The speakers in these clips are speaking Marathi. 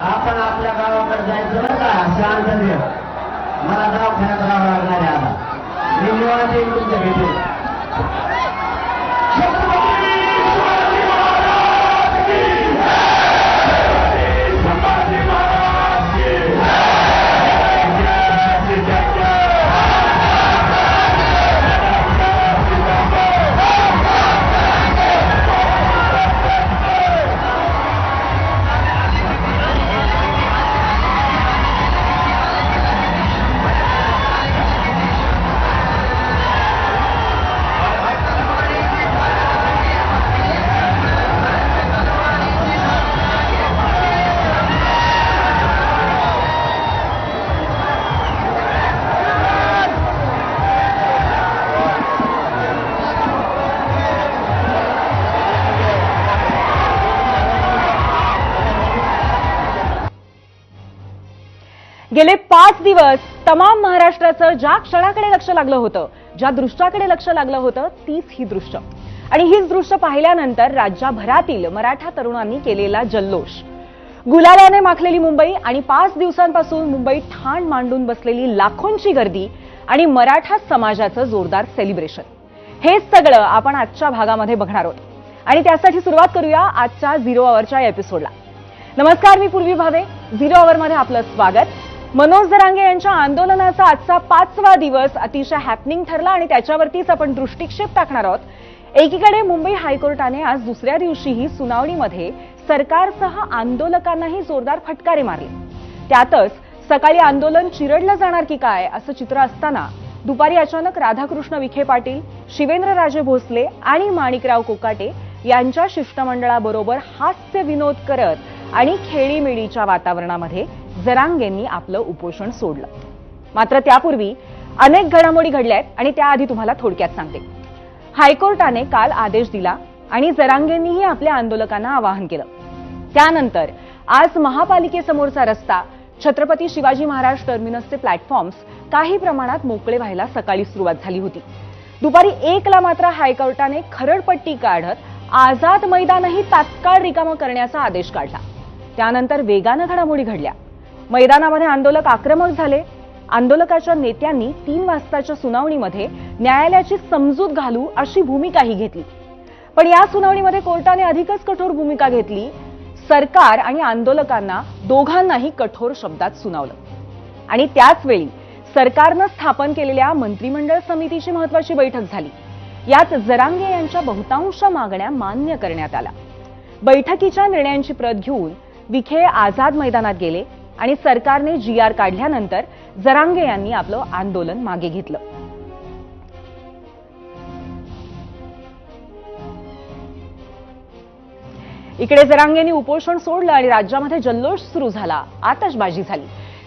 आपण आपल्या गावाकडे जायचं बरं का? शांत देव मला दवाखान्यात राहावं लागणार आहे आता. मी निवांत तुमच्या भेटी पाच दिवस तमाम महाराष्ट्राचं ज्या क्षणाकडे लक्ष लागलं होतं ज्या दृश्याकडे लक्ष लागलं होतं तीच ही दृश्य. आणि हीच दृश्य पाहिल्यानंतर राज्यभरातील मराठा तरुणांनी केलेला जल्लोष. गुलालाने माखलेली मुंबई आणि पाच दिवसांपासून मुंबईत ठाण मांडून बसलेली लाखोंची गर्दी आणि मराठा समाजाचं जोरदार सेलिब्रेशन हे सगळं आपण आजच्या भागामध्ये बघणार आहोत. आणि त्यासाठी सुरुवात करूया आजच्या झिरो आवरच्या एपिसोडला नमस्कार मी पूर्वी भावे. झिरो आवर मध्ये आपलं स्वागत. मनोज दरांगे यांच्या आंदोलनाचा आजचा पाचवा दिवस अतिशय हॅपनिंग ठरला आणि त्याच्यावरतीच आपण दृष्टिक्षेप टाकणार आहोत. एकीकडे मुंबई हायकोर्टाने आज दुसऱ्या दिवशीही सुनावणीमध्ये सरकारसह आंदोलकांनाही जोरदार फटकारे मारले. त्यातच सकाळी आंदोलन चिरडलं जाणार की काय असं चित्र असताना दुपारी अचानक राधाकृष्ण विखे पाटील शिवेंद्रराजे भोसले आणि माणिकराव कोकाटे यांच्या शिष्टमंडळाबरोबर हास्य विनोद करत आणि खेळीमेळीच्या वातावरणामध्ये जरांगेंनी आपलं उपोषण सोडलं. मात्र त्यापूर्वी अनेक घडामोडी घडल्या आहेत आणि त्याआधी तुम्हाला थोडक्यात सांगते. हायकोर्टाने काल आदेश दिला आणि जरांगेंनीही आपल्या आंदोलकांना आवाहन केलं. त्यानंतर आज महापालिकेसमोरचा रस्ता छत्रपती शिवाजी महाराज टर्मिनसचे प्लॅटफॉर्म्स काही प्रमाणात मोकळे व्हायला सकाळी सुरुवात झाली होती. दुपारी एकला मात्र हायकोर्टाने खरडपट्टी काढत आझाद मैदानही तात्काळ रिकामं करण्याचा आदेश काढला. त्यानंतर वेगानं घडामोडी घडल्या. मैदानामध्ये आंदोलक आक्रमक झाले. आंदोलकाच्या नेत्यांनी तीन वाजताच्या सुनावणीमध्ये न्यायालयाची समजूत घालू अशी भूमिकाही घेतली. पण या सुनावणीमध्ये कोर्टाने अधिकच कठोर भूमिका घेतली. सरकार आणि आंदोलकांना दोघांनाही कठोर शब्दात सुनावलं. आणि त्याचवेळी सरकारनं स्थापन केलेल्या मंत्रिमंडळ समितीची महत्वाची बैठक झाली. यात जरांगे यांच्या बहुतांश मागण्या मान्य करण्यात आल्या. बैठकीच्या निर्णयांची प्रत घेऊन विखे आझाद मैदानात गेले. आणि सरकारने जी आर काढल्यानंतर जरांगे यांनी आपलं आंदोलन मागे घेतलं. इकडे जरांगेंनी उपोषण सोडलं आणि राज्यामध्ये जल्लोष सुरू झाला आतषबाजी झाली.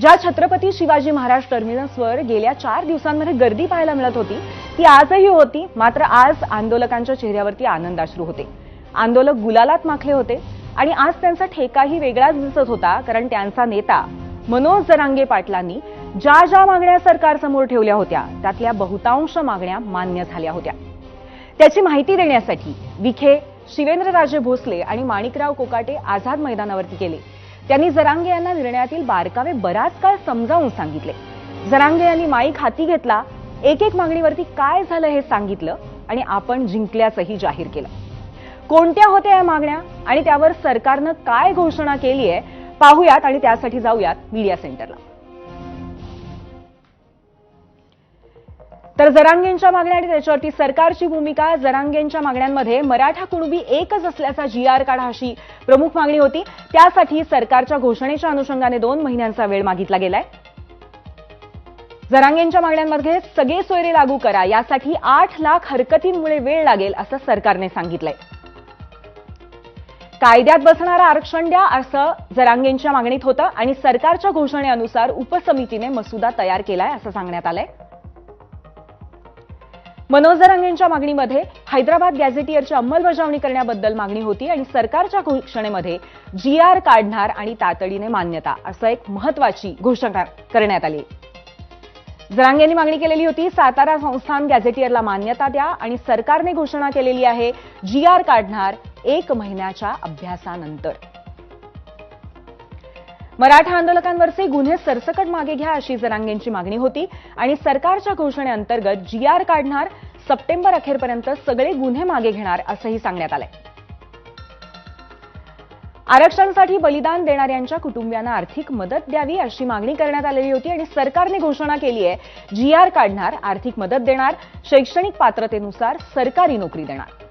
ज्या छत्रपती शिवाजी महाराज टर्मिनसवर गेल्या चार दिवसांमध्ये गर्दी पाहायला मिळत होती ती आजही होती मात्र आज आंदोलकांच्या चेहऱ्यावरती आनंदाश्रू होते. आंदोलक गुलालात माखले होते. आणि आज त्यांचा ठेकाही वेगळाच दिसत होता कारण त्यांचा नेता मनोज जरांगे पाटलांनी ज्या ज्या मागण्या सरकारसमोर ठेवल्या होत्या त्यातल्या बहुतांश मागण्या मान्य झाल्या होत्या. त्याची माहिती देण्यासाठी विखे शिवेंद्रराजे भोसले आणि माणिकराव कोकाटे आझाद मैदानावरती गेले. त्यांनी जरांगे यांना निर्णयातील बारकावे बराच काळ समजावून सांगितले. जरांगे यांनी माईक हाती घेतला एक एक मागणीवरती काय झालं हे सांगितलं आणि आपण जिंकल्याचंही जाहीर केलं. कोणत्या होत्या या मागण्या? आणि त्यावर सरकारनं काय घोषणा केली आहे? पाहूयात आणि त्यासाठी जाऊयात मीडिया सेंटरला तर जरांगेंच्या मागण्या आणि त्याच्यावरती सरकारची भूमिका जरांगेंच्या मागण्यांमध्ये मराठा कुणबी एकच असल्याचा जी आर काढा अशी प्रमुख मागणी होती. त्यासाठी सरकारच्या घोषणेच्या अनुषंगाने दोन महिन्यांचा वेळ मागितला गेलाय. जरांगेंच्या मागण्यांमध्ये सगळे सोयरे लागू करा यासाठी आठ लाख हरकतींमुळे वेळ लागेल असं सरकारने सांगितलंय. कायद्यात बसणारं आरक्षण द्या असं जरांगेंच्या मागणीत होतं आणि सरकारच्या घोषणेनुसार उपसमितीने मसुदा तयार केलाय असं सांगण्यात आलंय. मनोज जरांगेंच्या मागणीमध्ये हैदराबाद गॅझेटियरची अंमलबजावणी करण्याबद्दल मागणी होती आणि सरकारच्या घोषणेमध्ये जी आर काढणार आणि तातडीने मान्यता असं एक महत्वाची घोषणा करण्यात आली. जरांगेंनी मागणी केलेली होती सातारा संस्थान गॅझेटियरला मान्यता द्या आणि सरकारने घोषणा केलेली आहे जी आर काढणार एक महिन्याच्या अभ्यासानंतर. मराठा आंदोलकांवरचे गुन्हे सरसकट मागे घ्या अशी जरांगेंची मागणी होती आणि सरकारच्या घोषणेअंतर्गत जी आर काढणार सप्टेंबर अखेरपर्यंत सगळे गुन्हे मागे घेणार असंही सांगण्यात आलंय. आरक्षणासाठी बलिदान देणाऱ्यांच्या कुटुंबियांना आर्थिक मदत द्यावी अशी मागणी करण्यात आलेली होती आणि सरकारने घोषणा केली आहे जी आर काढणार आर्थिक मदत देणार शैक्षणिक पात्रतेनुसार सरकारी नोकरी देणार.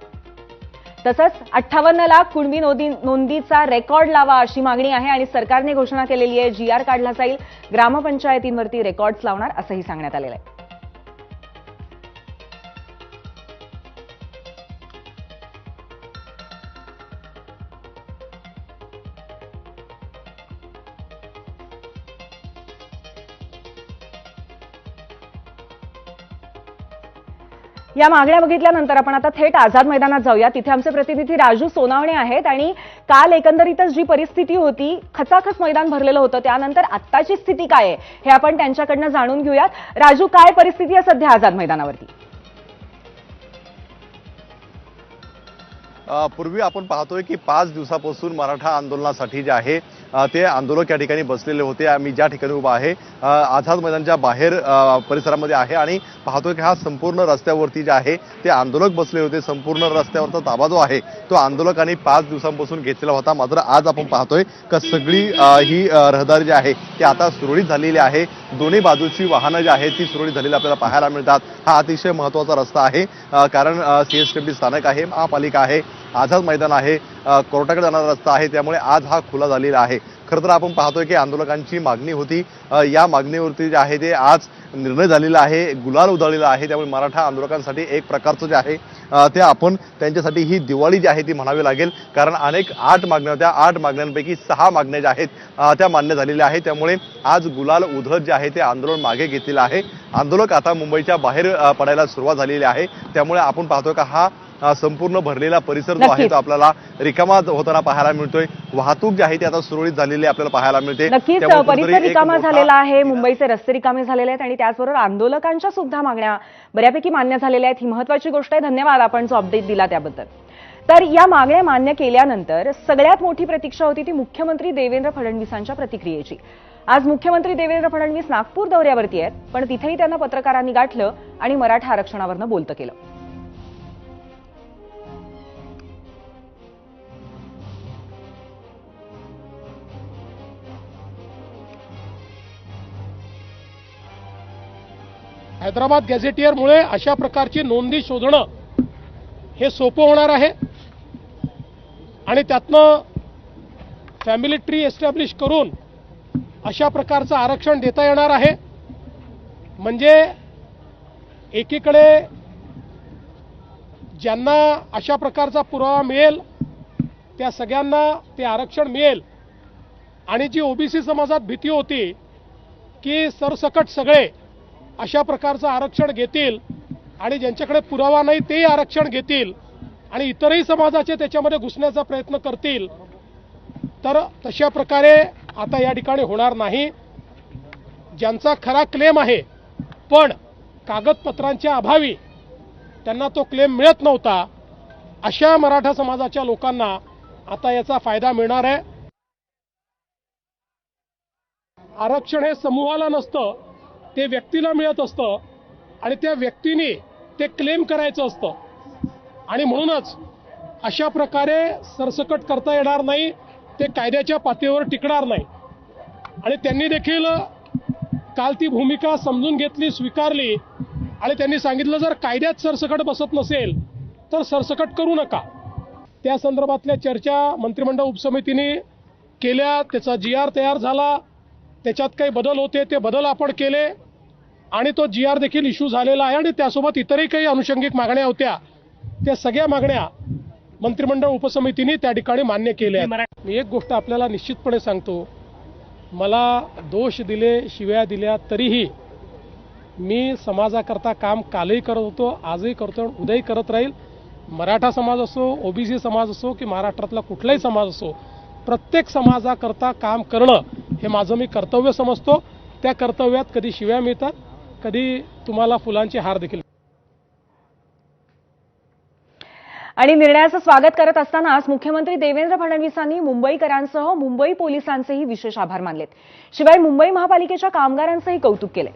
तसंच अठ्ठावन्न लाख कुणबी नोंदी नोंदीचा रेकॉर्ड लावा अशी मागणी आहे आणि सरकारने घोषणा केलेली आहे जी आर काढला जाईल ग्रामपंचायतींवरती रेकॉर्ड्स लावणार असंही सांगण्यात आलेलं आहे. या मागण्या बघितल्यानंतर आपण आता थेट आझाद मैदानात जाऊया. तिथे आमचे प्रतिनिधी राजू सोनावणे आहेत आणि काल एकंदरीतच जी परिस्थिती होती खचाखच मैदान भरलेलं होतं. त्यानंतर आत्ताची स्थिती काय आहे हे आपण त्यांच्याकडनं जाणून घेऊयात. राजू काय परिस्थिती आहे सध्या आझाद मैदानावरती? पूर्वी आपण पाहतोय की पाच दिवसापासून मराठा आंदोलनासाठी जे आहे ते आंदोलक या ठिकाणी बसलेले होते. मी ज्या ठिकाणी उभा आहे आझाद मैदानच्या बाहेर परिसरामध्ये आहे आणि पाहतोय की हा संपूर्ण रस्त्यावरती जे आहे ते आंदोलक बसले होते. संपूर्ण रस्त्यावरचा ताबा जो आहे तो आंदोलकांनी पाच दिवसांपासून घेतलेला होता. मात्र आज आपण पाहतोय का सगळी ही रहदारी जी आहे ती आता सुरळीत झालेली आहे. दोन्ही बाजूची वाहनं जी आहेत ती सुरळीत झालेली आपल्याला पाहायला मिळतात. हा अतिशय महत्त्वाचा रस्ता आहे अ, कारण सीएसडब्ल्यू स्थानक आहे महापालिका आहे. आझाद मैदान आहे कोर्टाकडे जाणारा रस्ता आहे त्यामुळे आज हा खुला झालेला आहे. खरं तर आपण पाहतोय की आंदोलकांची मागणी होती या मागणीवरती जे आहे ते आज निर्णय झालेला आहे गुलाल उधळलेला आहे त्यामुळे मराठा आंदोलकांसाठी एक प्रकारचं जे आहे ते आपण त्यांच्यासाठी ही दिवाळी जी आहे ती म्हणावी लागेल. कारण अनेक आठ मागण्या होत्या आठ मागण्यांपैकी सहा मागण्या ज्या आहेत त्या मान्य झालेल्या आहेत. त्यामुळे आज गुलाल उधळत जे आहे ते आंदोलन मागे घेतलेलं आहे. आंदोलक आता मुंबईच्या बाहेर पडायला सुरुवात झालेली आहे. त्यामुळे आपण पाहतोय का हा संपूर्ण भरलेला परिसर जो आहे. तो आपल्याला रिकामा होताना पाहायला मिळतोय. वाहतूक जी आहे ती आता सुरळीत झालेली आपल्याला पाहायला मिळते. नक्कीच परिसर रिकामा झालेला आहे मुंबईचे रस्ते रिकामे झालेले आहेत आणि त्याचबरोबर आंदोलकांच्या सुद्धा मागण्या बऱ्यापैकी मान्य झालेल्या आहेत. ही महत्वाची गोष्ट आहे. धन्यवाद आपण जो अपडेट दिला त्याबद्दल. तर या मागण्या मान्य केल्यानंतर सगळ्यात मोठी प्रतीक्षा होती ती मुख्यमंत्री देवेंद्र फडणवीसांच्या प्रतिक्रियेची. आज मुख्यमंत्री देवेंद्र फडणवीस नागपूर दौऱ्यावरती आहेत पण तिथेही त्यांना पत्रकारांनी गाठलं आणि मराठा आरक्षणावरनं बोलतं केलं. हैदराबाद गॅझेटियरमुळे अशा प्रकारची नोंदी शोधणं हे सोपं होणार आहे. आणि त्यातनं फॅमिली ट्री एस्टॅब्लिश करून अशा प्रकारचं आरक्षण देता येणार आहे. म्हणजे एकीकडे ज्यांना अशा प्रकारचा पुरावा मिळेल त्या सगळ्यांना ते आरक्षण मिळेल. आणि जी ओबीसी समाजात भीती होती की सरसकट सगळे अशा प्रकारचं आरक्षण घेतील आणि ज्यांच्याकडे पुरावा नाही तेही आरक्षण घेतील आणि इतरही समाजाचे त्याच्यामध्ये घुसण्याचा प्रयत्न करतील. तर तशा प्रकारे आता या ठिकाणी होणार नाही. ज्यांचा खरा क्लेम आहे पण कागदपत्रांच्या अभावी त्यांना तो क्लेम मिळत नव्हता अशा मराठा समाजाच्या लोकांना आता याचा फायदा मिळणार आहे. आरक्षण हे समूहाला नसतं ते व्यक्तीला मिळत असतं आणि त्या व्यक्तीने ते क्लेम करायचं असतं. आणि म्हणूनच अशा प्रकारे सरसकट करता येणार नाही ते कायद्याच्या पातळीवर टिकणार नाही. आणि त्यांनी देखील काल ती भूमिका समजून घेतली स्वीकारली. आणि त्यांनी सांगितलं जर कायद्यात सरसकट बसत नसेल तर सरसकट करू नका. त्या संदर्भातल्या चर्चा मंत्रिमंडळ उपसमितीने केल्या त्याचा जी आर तयार झाला. त्याच्यात काही बदल होते ते बदल आपण केले. आणि तो जी आर देखील इश्यू झालेला आहे आणि त्यासोबत इतरही काही अनुषंगिक मागण्या होत्या. त्या सगळ्या मागण्या मंत्रिमंडळ उपसमितीने त्या ठिकाणी मान्य केल्या आहेत. मी एक गोष्ट आपल्याला निश्चितपणे सांगतो. मला दोष दिले शिव्या दिल्या तरीही मी समाजाकरता काम कालही करत होतो आजही करतो आणि उद्याही करत राहील. मराठा समाज असो ओबीसी समाज असो की महाराष्ट्रातला कुठलाही समाज असो प्रत्येक समाजाकरता काम करणं हे माझं मी कर्तव्य समजतो. त्या कर्तव्यात कधी शिव्या मिळतात कधी तुम्हाला फुलांचे हार देखील. आणि निर्णयाचं स्वागत करत असतानाच मुख्यमंत्री देवेंद्र फडणवीसांनी मुंबईकरांसह मुंबई पोलिसांचेही विशेष आभार मानलेत. शिवाय मुंबई महापालिकेच्या कामगारांचंही कौतुक केलंय.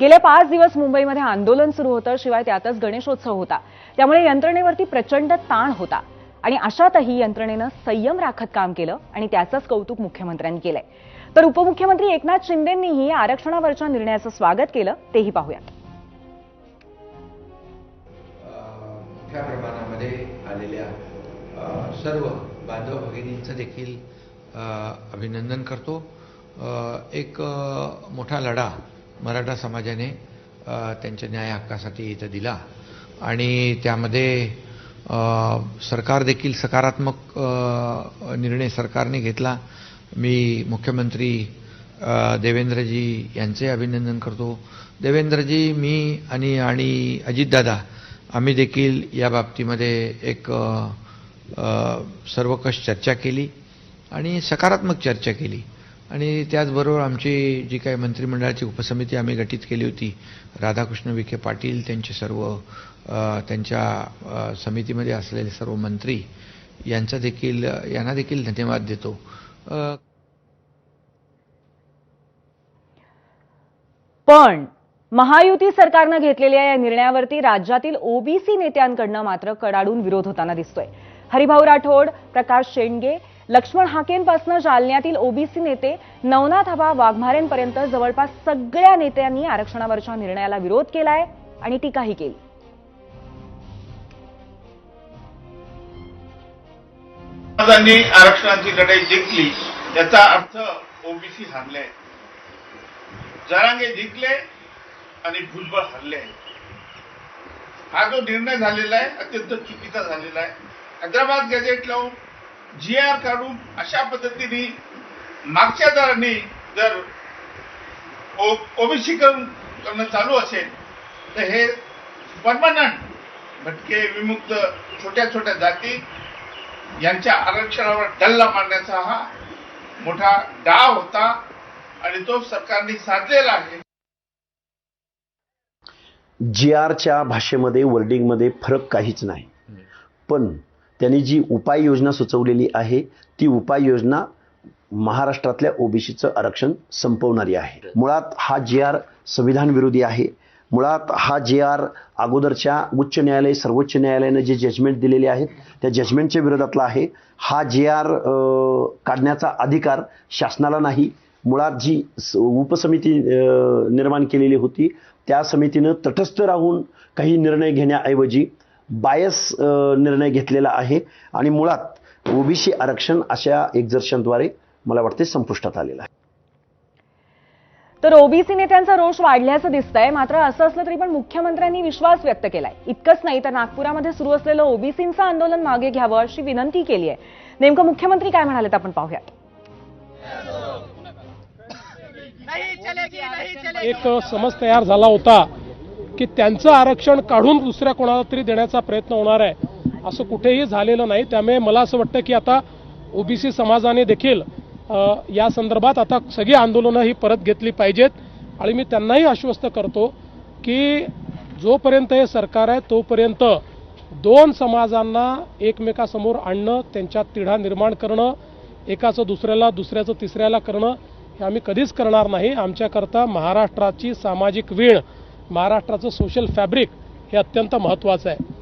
गेले पाच दिवस मुंबईमध्ये आंदोलन सुरू होतं शिवाय त्यातच गणेशोत्सव होता. त्यामुळे यंत्रणेवरती प्रचंड ताण होता. आणि अशातही यंत्रणेनं संयम राखत काम केलं आणि त्याचंच कौतुक मुख्यमंत्र्यांनी केलंय. तर उपमुख्यमंत्री एकनाथ शिंदेंनीही आरक्षणावरच्या निर्णयाचं स्वागत केलं. तेही पाहूयात. मोठ्या प्रमाणामध्ये आलेल्या सर्व बांधव भगिनींचं देखील अभिनंदन करतो. एक मोठा लढा मराठा समाजाने त्यांच्या न्याय हक्कासाठी इथं दिला. आणि त्यामध्ये सरकार देखील सकारात्मक निर्णय सरकारने घेतला. मी मुख्यमंत्री देवेंद्रजी यांचे अभिनंदन करतो. देवेंद्रजी मी आणि आणि अजितदादा आम्ही देखील या बाबतीमध्ये एक सर्वकष चर्चा केली आणि सकारात्मक चर्चा केली. आणि त्याचबरोबर आमची जी काही मंत्रिमंडळाची उपसमिती आम्ही गठीत केली होती राधाकृष्ण विखे पाटील त्यांचे सर्व त्यांच्या समितीमध्ये असलेले सर्व मंत्री यांचा देखील यांना देखील धन्यवाद देतो. पण महायुती सरकारनं घेतलेल्या या निर्णयावरती राज्यातील ओबीसी नेत्यांकडनं मात्र कडाडून विरोध होताना दिसतोय. हरिभाऊ राठोड प्रकाश शेंडगे लक्ष्मण हाकेंपासनं जालन्यातील ओबीसी नेते नवनाथ आबा वाघमारेंपर्यंत जवळपास सगळ्या नेत्यांनी आरक्षणावरच्या निर्णयाला विरोध केलाय आणि टीकाही केली. समाजांनी आरक्षणाची लढाई जिंकली याचा अर्थ ओबीसी हरले. जरांगे जिंकले आणि भुजबळ हरले. हा जो निर्णय झालेला आहे अत्यंत चुकीचा झालेला आहे. हैदराबाद गॅझेट लावून जी आर काढून अशा पद्धतीने मागच्या दराने जर ओबीसी करणं चालू असेल तर हे परमनंट भटके विमुक्त छोट्या छोट्या जाती यांच्या आरक्षणावर डल्ला मारण्याचा हा मोठा डाव होता आणि तो सरकारने साधलेला आहे. जी आरच्या भाषेमध्ये वर्डिंगमध्ये फरक काहीच नाही. पण त्यांनी जी उपाययोजना सुचवलेली आहे ती उपाययोजना महाराष्ट्रातल्या ओबीसीचं आरक्षण संपवणारी आहे. मुळात हा जी आर संविधान विरोधी आहे. मुळात हा जे आर अगोदरच्या उच्च न्यायालय सर्वोच्च न्यायालयानं जे जजमेंट दिलेले आहेत त्या जजमेंटच्या विरोधातला आहे. हा जे आर काढण्याचा अधिकार शासनाला नाही. मुळात जी स- उपसमिती निर्माण केलेली होती त्या समितीनं तटस्थ राहून काही निर्णय घेण्याऐवजी बायस निर्णय घेतलेला आहे. आणि मुळात ओबीसी आरक्षण अशा एक्झर्शनद्वारे मला वाटते संपुष्टात आलेलं आहे. तर ओबीसी नेत्यांचा रोष वाढल्याचं दिसतंय. मात्र असं असलं तरी पण मुख्यमंत्र्यांनी विश्वास व्यक्त केलाय. इतकंच नाही तर नागपुरामध्ये सुरू असलेलं ओबीसींचं आंदोलन मागे घ्यावं अशी विनंती केली आहे नेमकं मुख्यमंत्री काय म्हणालेत आपण पाहूयात. एक समज तयार झाला होता की त्यांचं आरक्षण काढून दुसऱ्या कोणाला तरी देण्याचा प्रयत्न होणार आहे. असं कुठेही झालेलं नाही. त्यामुळे मला असं वाटतं की आता ओबीसी समाजाने देखील या संदर्भात आता सगळी आंदोलनं ही परत घेतली पाहिजेत. आणि मी त्यांनाही आश्वस्त करतो की जोपर्यंत हे सरकार आहे तोपर्यंत दोन समाजांना एकमेकासमोर आणणं त्यांच्यात तिढा निर्माण करणं एकाचं दुसऱ्याला दुसऱ्याचं तिसऱ्याला करणं हे आम्ही कधीच करणार नाही. आमच्याकरता महाराष्ट्राची सामाजिक वीण महाराष्ट्राचं सोशल फॅब्रिक हे अत्यंत महत्त्वाचं आहे.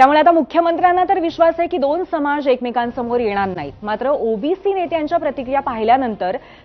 त्यामुळे आता मुख्यमंत्र्यांना तर विश्वास आहे की दोन समाज एकमेकांसमोर येणार नाहीत. मात्र ओबीसी नेत्यांच्या प्रतिक्रिया पाहिल्यानंतर